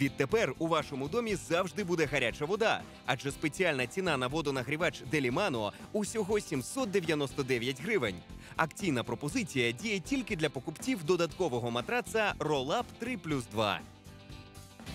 Відтепер у вашому домі завжди буде гаряча вода, адже спеціальна ціна на водонагрівач Делімано усього 799 гривень. Акційна пропозиція діє тільки для покупців додаткового матраца Roll-Up 3 плюс 2.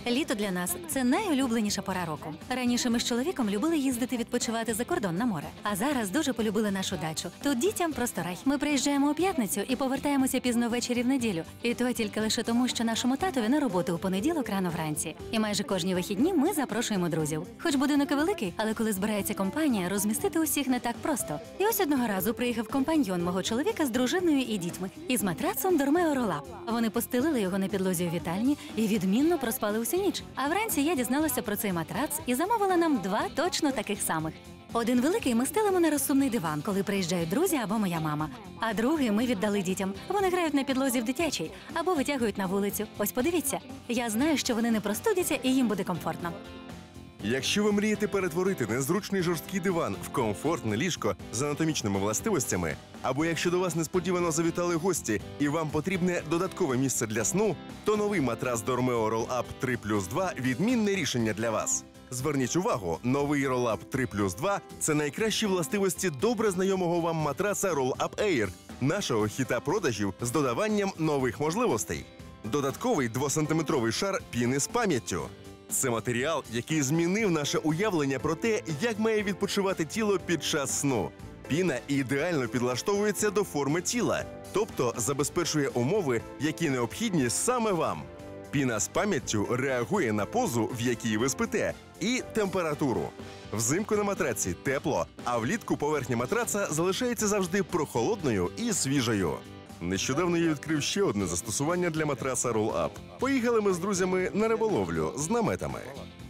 Літо для нас це найулюбленіша пора року. Раніше ми з чоловіком любили їздити відпочивати за кордон на море. А зараз дуже полюбили нашу дачу. Тут дітям просто рай. Ми приїжджаємо у п'ятницю і повертаємося пізно ввечері в неділю. І то тільки лише тому, що нашому татові на роботу у понеділок рано вранці. І майже кожні вихідні ми запрошуємо друзів. Хоч будинок і великий, але коли збирається компанія, розмістити усіх не так просто. І ось одного разу приїхав компаньйон мого чоловіка з дружиною і дітьми із матрацом Дормео Ролап. Вони постелили його на підлозі у вітальні і відмінно проспали усю ніч. А вранці я дізналася про цей матрац і замовила нам два точно таких самих. Один великий ми стелимо на розсумний диван, коли приїжджають друзі або моя мама. А другий ми віддали дітям. Вони грають на підлозі в дитячій або витягують на вулицю. Ось подивіться. Я знаю, що вони не простудяться і їм буде комфортно. Якщо ви мрієте перетворити незручний жорсткий диван в комфортне ліжко з анатомічними властивостями, або якщо до вас несподівано завітали гості і вам потрібне додаткове місце для сну, то новий матрас Dormeo Roll-Up 3 плюс 2 відмінне рішення для вас. Зверніть увагу, новий Roll-Up 3 плюс 2 – це найкращі властивості добре знайомого вам матраса Roll-Up Air, нашого хіта продажів з додаванням нових можливостей. Додатковий 2-сантиметровий шар піни з пам'яттю. Це матеріал, який змінив наше уявлення про те, як має відпочивати тіло під час сну. Піна ідеально підлаштовується до форми тіла, тобто забезпечує умови, які необхідні саме вам. Піна з пам'яттю реагує на позу, в якій ви спите, і температуру. Взимку на матраці тепло, а влітку поверхня матраца залишається завжди прохолодною і свіжою. Нещодавно я відкрив ще одне застосування для матраса Roll Up. Поїхали ми з друзями на риболовлю з наметами.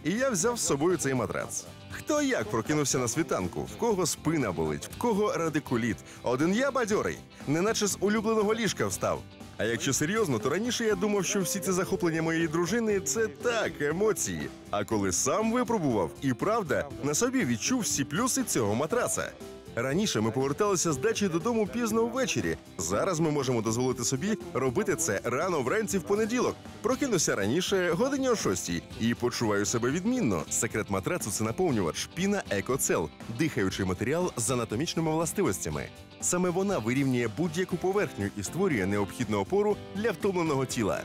І я взяв з собою цей матрац. Хто як прокинувся на світанку, в кого спина болить, в кого радикуліт. Один я бадьорий, неначе з улюбленого ліжка встав. А якщо серйозно, то раніше я думав, що всі ці захоплення моєї дружини це так, емоції. А коли сам випробував, і правда, на собі відчув всі плюси цього матраса. Раніше ми поверталися з дачі додому пізно ввечері. Зараз ми можемо дозволити собі робити це рано вранці в понеділок. Прокинуся раніше, годині о шостій, і почуваю себе відмінно. Секрет матрацу це наповнювач піна Екоцел, дихаючий матеріал з анатомічними властивостями. Саме вона вирівнює будь-яку поверхню і створює необхідну опору для втомленого тіла.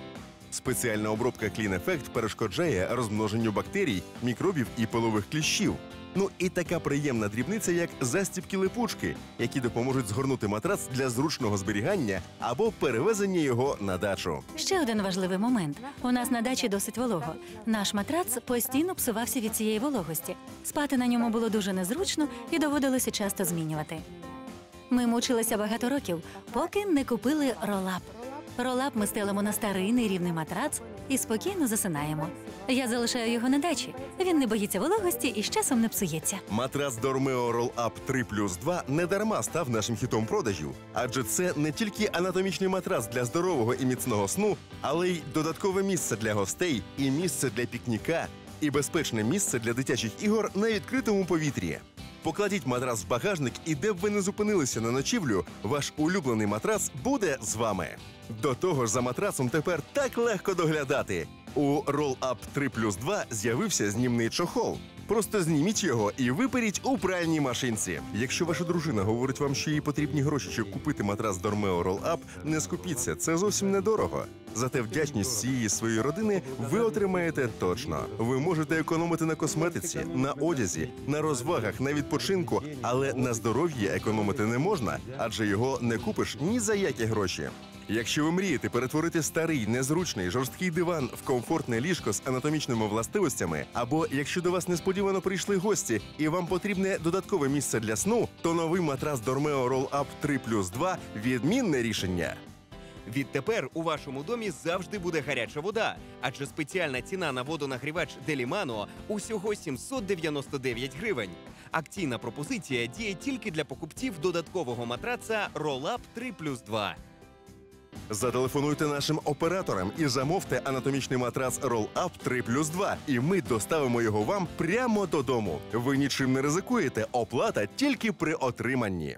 Спеціальна обробка Clean Effect перешкоджає розмноженню бактерій, мікробів і пилових кліщів. Ну і така приємна дрібниця, як застібки липучки, які допоможуть згорнути матрац для зручного зберігання або перевезення його на дачу. Ще один важливий момент: у нас на дачі досить волого. Наш матрац постійно псувався від цієї вологості. Спати на ньому було дуже незручно і доводилося часто змінювати. Ми мучилися багато років, поки не купили ролап. Ролап ми стелимо на старий нерівний матрац і спокійно засинаємо. Я залишаю його на дачі. Він не боїться вологості і з часом не псується. Матрац Dormeo Roll-Up 3 плюс 2 не дарма став нашим хітом продажів, адже це не тільки анатомічний матрац для здорового і міцного сну, але й додаткове місце для гостей, і місце для пікніка, і безпечне місце для дитячих ігор на відкритому повітрі. Покладіть матрац в багажник, і де б ви не зупинилися на ночівлю, ваш улюблений матрац буде з вами. До того ж, за матрацом тепер так легко доглядати. У Roll-Up 3 плюс 2 з'явився знімний чохол. Просто зніміть його і виперіть у пральній машинці. Якщо ваша дружина говорить вам, що їй потрібні гроші, щоб купити матрас Dormeo Roll-Up, не скупіться, це зовсім недорого. Зате вдячність всієї своєї родини ви отримаєте точно. Ви можете економити на косметиці, на одязі, на розвагах, на відпочинку, але на здоров'ї економити не можна, адже його не купиш ні за які гроші. Якщо ви мрієте перетворити старий, незручний, жорсткий диван в комфортне ліжко з анатомічними властивостями, або якщо до вас несподівано прийшли гості і вам потрібне додаткове місце для сну, то новий матрас Dormeo Roll-Up 3 плюс 2 – відмінне рішення. Відтепер у вашому домі завжди буде гаряча вода, адже спеціальна ціна на водонагрівач Делімано усього 799 гривень. Акційна пропозиція діє тільки для покупців додаткового матраца Roll-Up 3 плюс 2. Зателефонуйте нашим операторам і замовте анатомічний матрац Roll-Up 3 плюс 2, і ми доставимо його вам прямо додому. Ви нічим не ризикуєте, оплата тільки при отриманні.